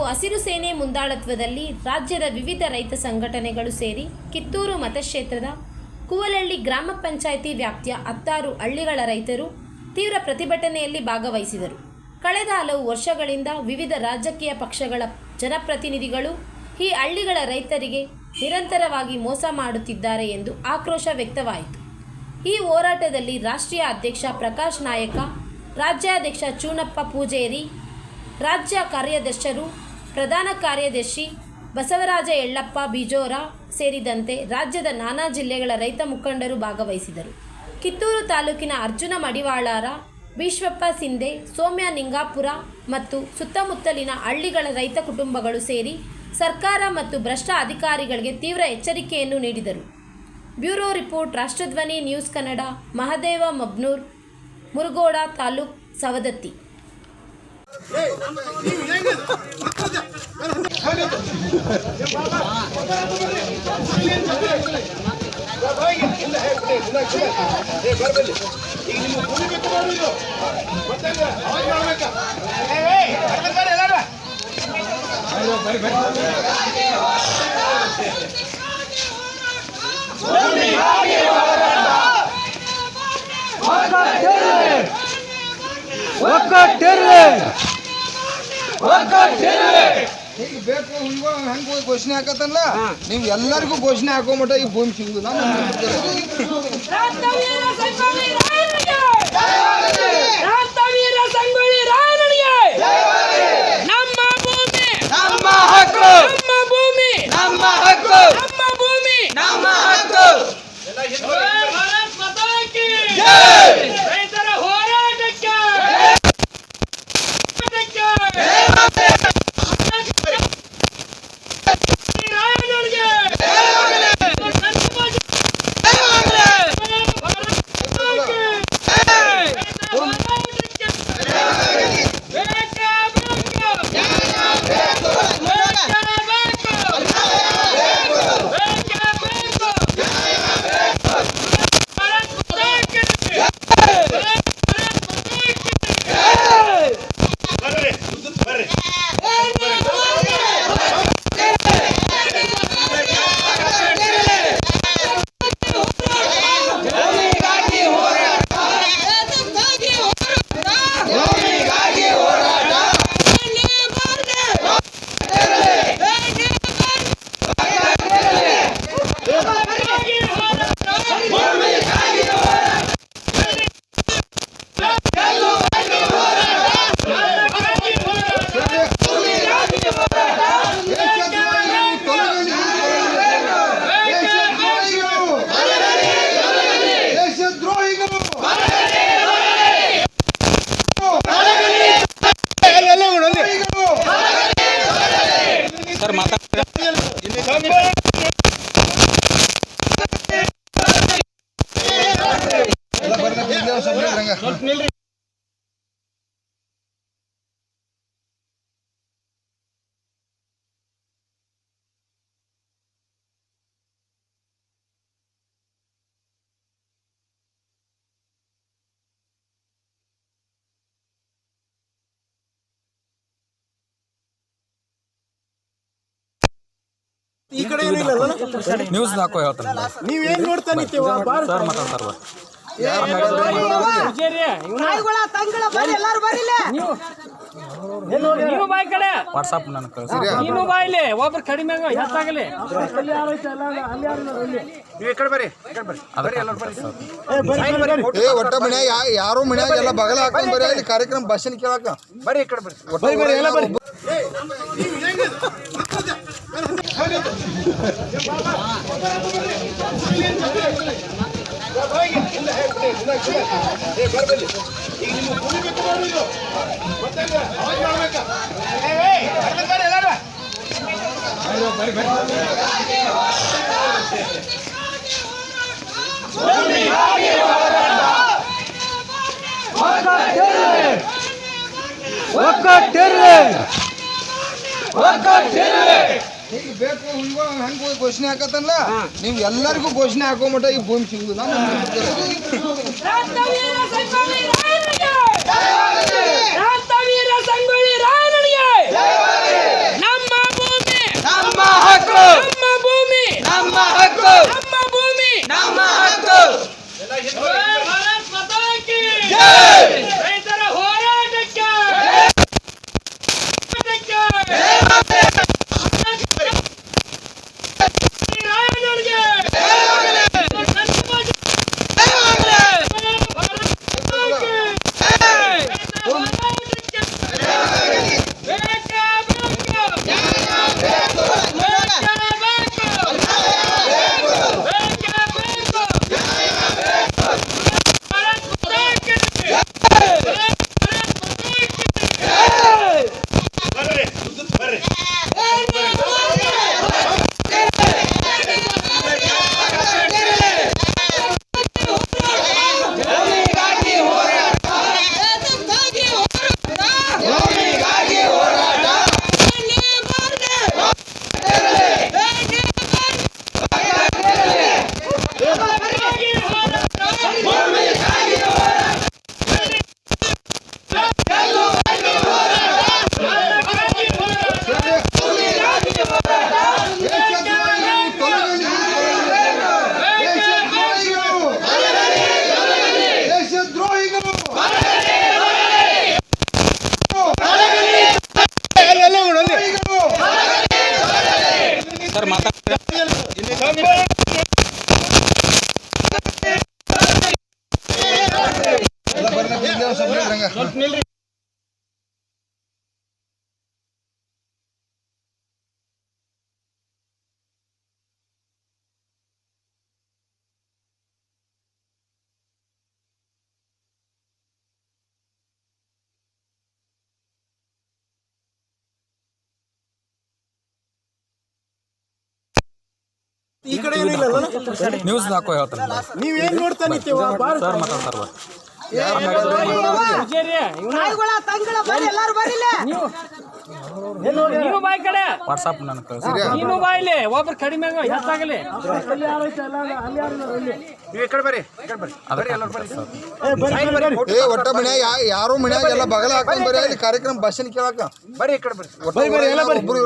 ಹಾಗೂ ಹಸಿರು ಸೇನೆ ಮುಂದಾಳತ್ವದಲ್ಲಿ ರಾಜ್ಯದ ವಿವಿಧ ರೈತ ಸಂಘಟನೆಗಳು ಸೇರಿ ಕಿತ್ತೂರು ಮತಕ್ಷೇತ್ರದ ಕುವಲಳ್ಳಿ ಗ್ರಾಮ ಪಂಚಾಯಿತಿ ವ್ಯಾಪ್ತಿಯ ಹತ್ತಾರು ಹಳ್ಳಿಗಳ ರೈತರು ತೀವ್ರ ಪ್ರತಿಭಟನೆಯಲ್ಲಿ ಭಾಗವಹಿಸಿದರು. ಕಳೆದ ಹಲವು ವರ್ಷಗಳಿಂದ ವಿವಿಧ ರಾಜಕೀಯ ಪಕ್ಷಗಳ ಜನಪ್ರತಿನಿಧಿಗಳು ಈ ಹಳ್ಳಿಗಳ ರೈತರಿಗೆ ನಿರಂತರವಾಗಿ ಮೋಸ ಮಾಡುತ್ತಿದ್ದಾರೆ ಎಂದು ಆಕ್ರೋಶ ವ್ಯಕ್ತವಾಯಿತು. ಈ ಹೋರಾಟದಲ್ಲಿ ರಾಷ್ಟ್ರೀಯ ಅಧ್ಯಕ್ಷ ಪ್ರಕಾಶ್ ನಾಯಕ, ರಾಜ್ಯಾಧ್ಯಕ್ಷ ಚೂನಪ್ಪ ಪೂಜೇರಿ, ರಾಜ್ಯ ಕಾರ್ಯದರ್ಶರು ಪ್ರಧಾನ ಕಾರ್ಯದರ್ಶಿ ಬಸವರಾಜ ಯಳ್ಳಪ್ಪ ಬಿಜೋರ ಸೇರಿದಂತೆ ರಾಜ್ಯದ ನಾನಾ ಜಿಲ್ಲೆಗಳ ರೈತ ಮುಖಂಡರು ಭಾಗವಹಿಸಿದರು. ಕಿತ್ತೂರು ತಾಲೂಕಿನ ಅರ್ಜುನ ಮಡಿವಾಳರ, ವಿಶ್ವಪ್ಪ ಸಿಂಧೆ, ಸೌಮ್ಯ ನಿಂಗಾಪುರ ಮತ್ತು ಸುತ್ತಮುತ್ತಲಿನ ಹಳ್ಳಿಗಳ ರೈತ ಕುಟುಂಬಗಳು ಸೇರಿ ಸರ್ಕಾರ ಮತ್ತು ಭ್ರಷ್ಟ ಅಧಿಕಾರಿಗಳಿಗೆ ತೀವ್ರ ಎಚ್ಚರಿಕೆಯನ್ನು ನೀಡಿದರು. Bureau report, Rashtradhwani, news Kannada, Mahadeva Mabnoor, Murugoda taluk Savadatti. ಬರ್ಬೇಕು ಒಕ್ಕಟ್ಟಿರ್ಲಿ ಒಕ್ಕಟ್ಟಿರ್ಲಿ ಈಗ ಬೇಕು ಹಿಂಗ ಹೆಂಗೆ ಹೋಗಿ ಘೋಷಣೆ ಹಾಕತ್ತಲ್ಲ ನೀವು ಎಲ್ಲರಿಗೂ ಘೋಷಣೆ ಹಾಕೋ ಮಟ್ಟ ಈ ಭೂಮಿ ಸಿಂಗು ನಮ್ಮ ಭೂಮಿ! ನಮ್ಮ ಹಕ್ಕು! ಎಲ್ಲ ನ್ಯೂಸ್ ಹಾಕೋ ಹೇಳ್ತಾನೆ. ಏನ್ ನೋಡ್ತಾ ನಿಂತೀವ? ಸರ್ ಮಾತಾಡ್ತಾರ ಬಾ. ನೀವು ಬಾಯ್ ಕಡೆ. ವಾಟ್ಸಪ್ ನನ್ ಕಳಿಸಿ ನೀನು ಬಾಯಿಲಿ. ಒಬ್ರು ಕಡಿಮೆ ಹೆಚ್ಚಾಗಲಿ ಒಟ್ಟ ಮನ್ಯಾಗ ಯಾರು ಮನ್ಯಾಗ ಎಲ್ಲ ಬಗಲ ಹಾಕೊಂಡ್ ಬರೀ ಅಲ್ಲಿ ಕಾರ್ಯಕ್ರಮ ಭಾಷಣ ಕೇಳಾಕ. ಬರೀ ಈ ಕಡೆ ಬರ್ರಿ ಎಲ್ಲ ಬರ್ರಿ ಒಕ್ಕಟ್ಟಿರ್ಲಿ ಒಕ್ಕಟ್ಟಿರ್ಲಿ ನಿಮ್ಗೆ ಬೇಕು ಹುಲ್ಗಳು ಹೆಂಗೆ ಹೋಗಿ ಘೋಷಣೆ ಹಾಕತ್ತಲ್ಲ ನೀವು ಎಲ್ಲರಿಗೂ ಘೋಷಣೆ ಹಾಕೋ ಮಟ್ಟ ಈ ಭೂಮಿ ಸಿಗುದಿಲ್ಲ ನಮ್ಮ ಭೂಮಿ! ನಮ್ಮ ಹಕ್ಕು! ನಮ್ಮ ಭೂಮಿ! ನಮ್ಮ ಹಕ್ಕು! ನಮ್ಮ ಭೂಮಿ! ನಮ್ಮ ಹಕ್ಕು! ನ್ಯೂಸ್ ಹಾಕೋ ಹೇಳ್ತಾರೆ ನೀವ್ ಏನ್ ನೋಡ್ತಾ ನಿಂತೀವ? ಸರ್ ಮಾತಾಡ್ತಾರ? ನೀನು ಬಾ ಈ ಕಡೆ. ವಾಟ್ಸಪ್ ನನಗೆ ಕಳಿಸಿ. ನೀನು ಬಾ ಇಲ್ಲಿ. ಒಬ್ರು ಕಡಿಮೆ ಹೆಚ್ಚಾಗಲಿ ಒಟ್ಟ ಮನ್ಯಾಗ ಯಾರು ಮನ್ಯಾಗ ಎಲ್ಲ ಬಗಲ ಹಾಕೊಂಡ್ ಬರೀ ಕಾರ್ಯಕ್ರಮ ಭಾಷಣ ಕೇಳಕ. ಬರ್ರಿ ಬರ್ರಿ. ಎಲ್ಲ ಬರ್ರಿ. ಒಬ್ಬರು